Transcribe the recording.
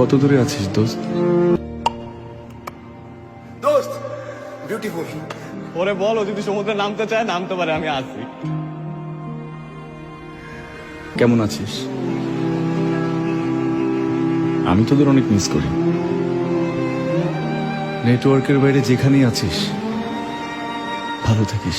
কত দূরে আছিস দোস্ত? দোস্ত বিউটিফুল ওরে বলো যদি সমুদ্রে নামতে চায় নামতে পারে আমি আছি। কেমন আছিস? আমি তোদের অনেক মিস করি। নেটওয়ার্কের বাইরে যেখানেই আছিস ভালো থাকিস।